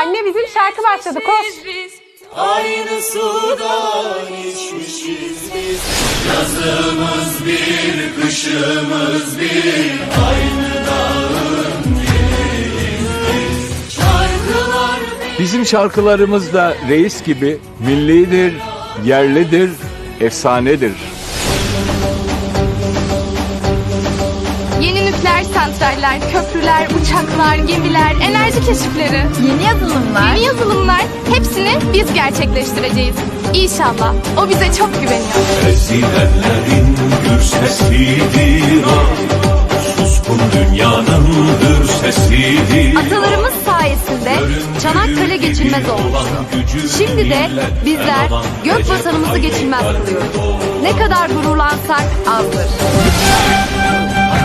Anne bizim şarkı başladı koş. Aynı sudan içmişiz biz Yazımız bir, kışımız bir Aynı dağın biriyiz biz Şarkılar Bizim şarkılarımız da reis gibi millidir, yerlidir, efsanedir. Yeni nükleer santraller, köprüler, uçaklar, gemiler, enerji keşifleri. Yeni yazılımlar. Yeni yazılımlar. Hepsini biz gerçekleştireceğiz. İnşallah. O bize çok güveniyor. Ezilenlerin gür sesidir o Suskun dünyanın hür sesidir Atalarımız sayesinde Çanakkale geçilmez olmuştu. Şimdi de bizler gök vatanımızı geçilmez kılıyoruz. Ne kadar gururlansak azdır.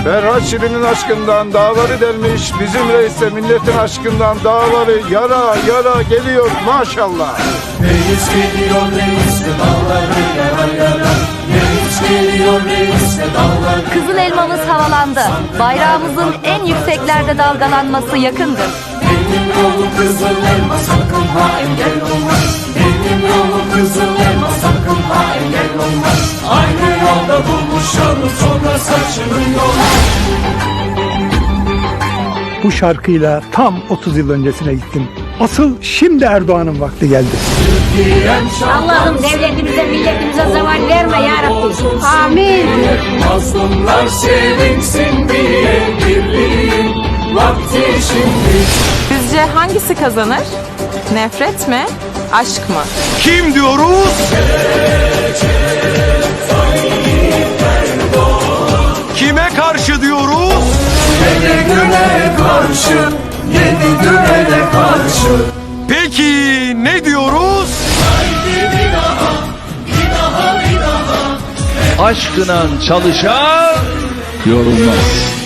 Ferhat Şirin'in aşkından dağları delmiş, bizim reis de milletin aşkından dağları yara yara geliyor maşallah. Reis geliyor reis ve dağları yara yara Reis geliyor reis ve dağları Kızıl elmamız havalandı. Bayrağımızın en yükseklerde dalgalanması yakındır. Benim yolum kızıl elma sakın ha engel olma Benim yolum kızıl elma sakın ha engel olma Aynı yolda buluşalım sonra saçını yola Bu şarkıyla tam 30 yıl öncesine gittim. Asıl şimdi Erdoğan'ın vakti geldi. Allah'ım devletimize, milletimize zeval verme ya Rabbi. Amin. Mazlumlar sevinsin diye birliğin vakti şimdi Sizce hangisi kazanır? Nefret mi? Aşk mı? Kim diyoruz? Kime güne karşı Yeni düğene karşı Peki ne diyoruz? Aşkına çalışan yorulmaz.